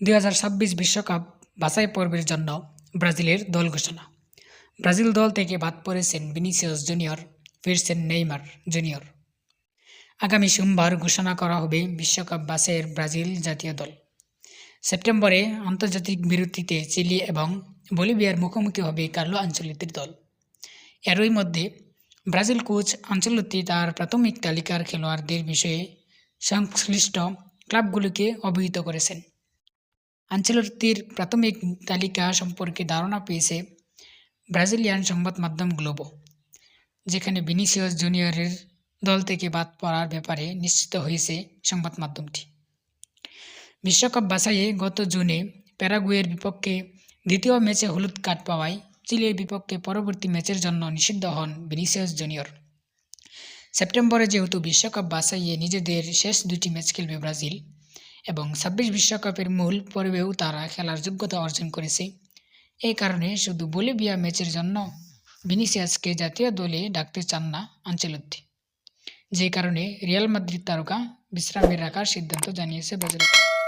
দুই বিশ্বকাপ বাছাই পর্বের জন্য ব্রাজিলের দল ঘোষণা। ব্রাজিল দল থেকে বাদ পড়েছেন ভিনিসিয়াস জুনিয়র, ফিরছেন নেইমার জুনিয়র। আগামী সোমবার ঘোষণা করা হবে বিশ্বকাপ বাছাইয়ের ব্রাজিল জাতীয় দল। সেপ্টেম্বরে আন্তর্জাতিক বিরতিতে চিলি এবং বলিভিয়ার মুখোমুখি হবে কার্লো আঞ্চলিতির দল। এরই মধ্যে ব্রাজিল কোচ আঞ্চলতি তার প্রাথমিক তালিকার খেলোয়াড়দের বিষয়ে সংশ্লিষ্ট ক্লাবগুলোকে অবহিত করেছেন। আঞ্চলতির প্রাথমিক তালিকা সম্পর্কে ধারণা পেয়েছে ব্রাজিলিয়ান সংবাদ মাধ্যম গ্লোবো, যেখানে ভিনিসিয়াস জুনিয়রের দল থেকে বাদ পড়ার ব্যাপারে নিশ্চিত হয়েছে সংবাদ মাধ্যমটি। বিশ্বকাপ বাছাইয়ে গত জুনে প্যারাগুয়ের বিপক্ষে দ্বিতীয় ম্যাচে হলুদ কার্ড পাওয়ায় চিলির বিপক্ষে পরবর্তী ম্যাচের জন্য নিষিদ্ধ হন ভিনিসিয়াস জুনিয়র। সেপ্টেম্বরে যেহেতু বিশ্বকাপ বাছাইয়ে নিজেদের শেষ দুটি ম্যাচ খেলবে ব্রাজিল এবং ছাব্বিশ বিশ্বকাপের মূল পর্বেও তারা খেলার যোগ্যতা অর্জন করেছে। এই কারণে শুধু বলিভিয়া ম্যাচের জন্য ভিনিসিয়াসকে জাতীয় দলে ডাকতে চান না আঞ্চলত্তি। যে কারণে রিয়াল মাদ্রিদ তারকা বিশ্রামে রাখার সিদ্ধান্ত জানিয়েছে ব্রাজিল।